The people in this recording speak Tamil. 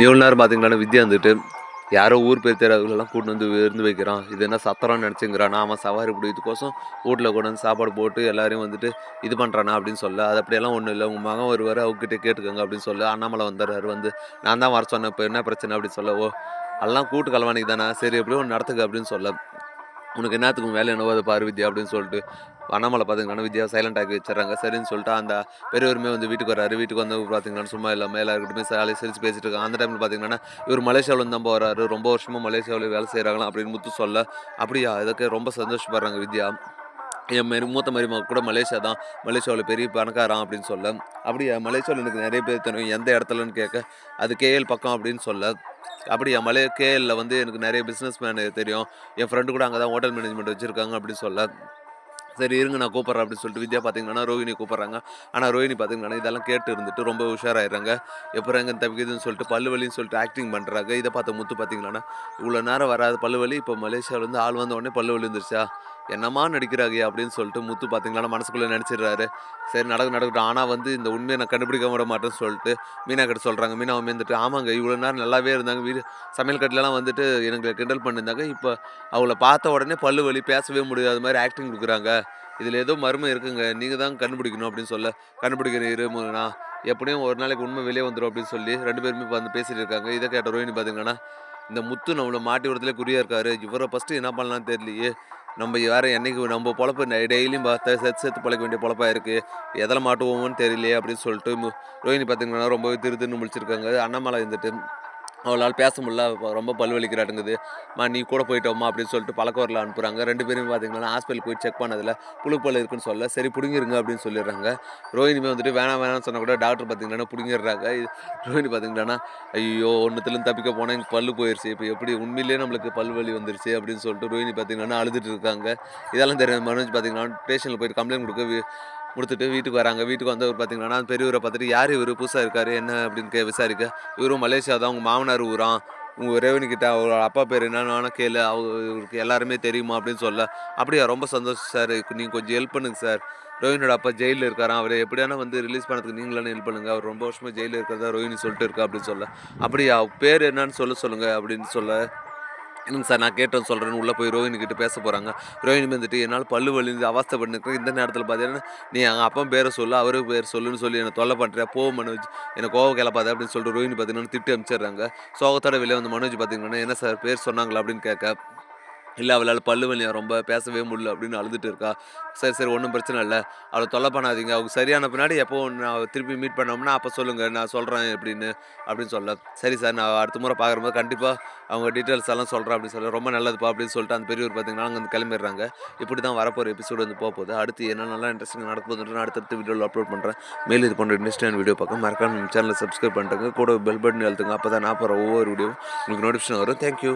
இவ்வளோ நேரம் பார்த்தீங்கன்னா வித்யா வந்துட்டு யாரோ ஊர் பேர் தெரியாதவங்களெல்லாம் கூட்டு வந்து விருந்து வைக்கிறான். இது என்ன சத்திரம்னு நினச்சிங்கிறான். நாம சவாரி பிடிக்கிறதுக்கோசம் வீட்டில் கொண்டு வந்து சாப்பாடு போட்டு எல்லாரையும் வந்துட்டு இது பண்ணுறானா அப்படின்னு சொல்ல அது அப்படியெல்லாம் ஒன்றும் இல்லை. உங்கள் மகன் வருவார் அவங்ககிட்ட கேட்டுக்கோங்க அப்படின்னு சொல்ல. அண்ணாமலை வந்துடுறாரு வந்து நான் தான் வர சொன்னேன். இப்போ என்ன பிரச்சனை? அப்படின்னு சொல்ல. ஓ எல்லாம் கூட்டு கலவானிக்கு தானே. சரி எப்படியோ ஒன்று நடத்துக்க? அப்படின்னு சொல்ல. உனக்கு என்னத்துக்கும் வேலை என்னவோ அதை பார்வதி வித்யா அப்படின்னு சொல்லிட்டு அண்ணாமலை பார்த்தீங்கன்னா வித்யா சைலண்ட் ஆக்கி வச்சிடறாங்க. சரின்னு சொல்லிட்டு அந்த பெரியவருமே வந்து வீட்டுக்கு வராரு வீட்டுக்கு வந்து பார்த்தீங்கன்னா சும்மா இல்லாமல் எல்லாருக்கிட்டுமே சாலை சிரிச்சு பேசிட்டு இருக்காங்க. அந்த டைமில் பார்த்தீங்கன்னா இவர் மலேசியாவில் தான் வராரு ரொம்ப வருஷமாக மலேசியாவில் வேலை செய்கிறாங்களா அப்படின்னு முத்து சொல்ல அப்படியா இதுக்கு ரொம்ப சந்தோஷப்படுறாங்க வித்யா. என் மாரி மூத்த மருமக கூட மலேசியா தான். மலேசியாவில் பெரிய பணக்காரன் அப்படின்னு சொல்ல அப்படியா மலேசியாவில் எனக்கு நிறைய பேர் தெரியும். எந்த இடத்துலன்னு கேட்க அது கேஎல் பக்கம் அப்படின்னு சொல்ல அப்படியா மலே கேஎல்ல வந்து எனக்கு நிறைய பிஸ்னஸ் மேன் தெரியும். என் ஃப்ரெண்டு கூட அங்கே தான் ஹோட்டல் மேனேஜ்மெண்ட் வச்சுருக்காங்க அப்படின்னு சொல்ல சரி இருங்க நான் கூப்பிட்றேன் அப்படின்னு சொல்லிட்டு வித்யா பார்த்தீங்கன்னா ரோஹினி கூப்பிட்றாங்க. ஆனால் ரோஹினி பார்த்தீங்கன்னா இதெல்லாம் கேட்டு இருந்துட்டு ரொம்ப உஷாராயிடுறாங்க. எப்போ எங்கே தப்பிக்குதுன்னு சொல்லிட்டு பல்லு வலின்னு சொல்லிட்டு ஆக்டிங் பண்ணுறாங்க இதை பார்த்த முத்து பார்த்தீங்கன்னா இவ்வளோ நேரம் வராது பல்லு வலி இப்போ மலேசியாவில் வந்து ஆள் வந்த உடனே பல்லு வலி வந்துருச்சா? என்னம்மா நடிக்கிறாங்க அப்படின்னு சொல்லிட்டு முத்து பார்த்தீங்களா மனசுக்குள்ளே நினச்சிடுறாரு. சரி நடக்க நடக்கட்டும். ஆனால் வந்து இந்த உண்மையை நான் கண்டுபிடிக்க விட மாட்டேன்னு சொல்லிட்டு மீனா கிட்ட சொல்கிறாங்க மீனா வந்துட்டு ஆமாங்க இவ்வளோ நேரம் நல்லாவே இருந்தாங்க. வீடு சமையல் கட்டிலலாம் வந்துட்டு எனக்கு கிண்டல் பண்ணியிருந்தாங்க. இப்போ அவளை பார்த்த உடனே பல்லு வலி பேசவே முடியாது மாதிரி ஆக்டிங் கொடுக்குறாங்க. இதில் ஏதோ மர்மம் இருக்குங்க. நீங்கள் தான் கண்டுபிடிக்கணும் அப்படின்னு சொல்ல கண்டுபிடிக்கிற இருமுனா எப்படியும் ஒரு நாளைக்கு உண்மை வெளியே வந்துடும் அப்படின்னு சொல்லி ரெண்டு பேருமே வந்து பேசிகிட்டு இருக்காங்க. இதை கேட்ட ரோஹினி பார்த்தீங்கன்னா இந்த முத்து நம்மளை மாட்டி விடத்துல குறியாக இருக்காரு. இவரை ஃபஸ்ட்டு என்ன பண்ணலாம்னு தெரியலையே. நம்ம வேறு என்னைக்கு நம்ம பொழப்பு டெய்லியும் பார்த்தா செத்து செத்து பழக்க வேண்டிய பொழப்பாக இருக்குது எதில் மாட்டுவோமோன்னு தெரியலையே அப்படின்னு சொல்லிட்டு ரோஹிணி ரோஹினி பார்த்தீங்கன்னா ரொம்பவே திரு திருன்னு முடிச்சிருக்காங்க அண்ணாமலை இருந்துட்டு அவளால் பேச முடியல. ரொம்ப பல்வலிக்கிறாட்டுங்குது. மா நீ கூட போயிட்டோம்மா அப்படின்னு சொல்லிட்டு பழக்கவரில் அனுப்புகிறாங்க ரெண்டு பேரும் பார்த்தீங்கன்னா ஹாஸ்பிட்டல் போய் செக் பண்ணதில் புழுப்பல் இருக்குன்னு சொல்ல. சரி பிடுங்கிருங்க அப்படின்னு சொல்லிடுறாங்க. ரோஹினிமே வந்துட்டு வேணாம் வேணாம்னு சொன்னால் கூட டாக்டர் பார்த்தீங்கன்னா பிடுங்கிடுறாங்க. ரோஹினி பார்த்தீங்கன்னா ஐயோ ஒன்றுத்துலேருந்து தப்பிக்க போனால் எனக்கு பல் போயிடுச்சு இப்போ எப்படி உண்மையிலேயே நம்மளுக்கு பல் வலி வந்துருச்சு அப்படின்னு சொல்லிட்டு ரோஹினி பார்த்தீங்கன்னா அழுதுட்டு இருக்காங்க. இதெல்லாம் தெரியும் மனோஜ் பார்த்தீங்கன்னா ஸ்டேஷனில் போயிட்டு கம்ப்ளைண்ட் கொடுக்க கொடுத்துட்டு வீட்டுக்கு வராங்க. வீட்டுக்கு வந்தவர் பார்த்தீங்கன்னா பெரியவரை பார்த்துட்டு யார் இவர்? புதுசாக இருக்கார்? என்ன? அப்படின்னு கே விசாரிக்க. இவரும் மலேசியா தான். உங்கள் மாமனார் ஊரான் உங்கள் ரேவனி கிட்ட அவரோட அப்பா பேர் என்னன்னு கேளு. அவருக்கு எல்லாருமே தெரியுமா? அப்படின்னு சொல்ல. அப்படியா ரொம்ப சந்தோஷம் சார். நீங்கள் கொஞ்சம் ஹெல்ப் பண்ணுங்க சார். ரோஹினோட அப்பா ஜெயிலில் இருக்காராம். அவரை எப்படியான வந்து ரிலீஸ் பண்ணதுக்கு நீங்களே ஹெல்ப் பண்ணுங்க. அவர் ரொம்ப வருஷமாக ஜெயிலில் இருக்கிறதா ரோஹினி சொல்லிட்டு இருக்கா? அப்படின்னு சொல்ல. அப்படியா பேர் என்னன்னு சொல்ல சொல்லுங்கள் அப்படின்னு சொல்ல என்னங்க சார் நான் கேட்டேன் சொல்கிறேன்னு உள்ளே போய் ரோஹினி கிட்டே பேச போகிறாங்க ரோஹினி வந்துட்டு என்னால் பல்லு வலிந்து பண்ணிருக்கேன் இந்த நேரத்தில் பார்த்தீங்கன்னா நீ எங்கள் அப்பா பேரை சொல்லு அவரு பேர் சொல்லுன்னு சொல்லி என்னை தொல்லை பண்ணுற போ மனோஜ். என்னை கோவம் கிளப்பாத அப்படின்னு சொல்லிட்டு ரோஹினி பார்த்தீங்கன்னா திட்டு அனுப்பிச்சிடுறாங்க சோகத்தோட வெளியே வந்து மனோஜ் பார்த்தீங்கன்னா என்ன சார் பேர் சொன்னாங்களா? அப்படின்னு கேட்க இல்லை அவளால் பல்லு வலியா ரொம்ப பேசவே முடியல அப்படின்னு அழுதுட்டு இருக்கா. சரி சரி ஒன்றும் பிரச்சனை இல்லை. அவளை தொல்லை பண்ணாதீங்க. அவங்க சரியான பின்னாடி எப்போ நான் திருப்பி மீட் பண்ணோம்னா அப்போ சொல்லுங்கள் நான் சொல்கிறேன் எப்படின்னு அப்படின்னு சொல்ல. சரி சார் நான் அடுத்த முறை பார்க்குறபோது கண்டிப்பாக அவங்க டீட்டெயில்ஸ் எல்லாம் சொல்கிறேன் அப்படின்னு சொல்ல. ரொம்ப நல்லதுப்பா அப்படின்னு சொல்லிட்டு அந்த பெரியவர் பார்த்தீங்கன்னா அங்கே வந்து கிளம்பிடுறாங்க. இப்படி தான் வரப்போகிற எபிசோடு வந்து போக போகுது. அடுத்து என்ன நல்லா இன்ட்ரெஸ்டிங் நடக்க போகுதுன்னு நான் வீடியோவில் அப்லோட் பண்ணுறேன் மேலும் இது போன்ற இன்ட்ரெஸ்டான வீடியோ பார்க்க மறக்காம சேனலை சப்ஸ்கிரைப் பண்ணிட்டுங்க. கூட பெல் பட்டன் எழுத்துங்க அப்போ தான் நான் போகிற ஒவ்வொரு வீடியோ உங்களுக்கு நோட்டிஃபிகேஷன் வரும். தேங்க்யூ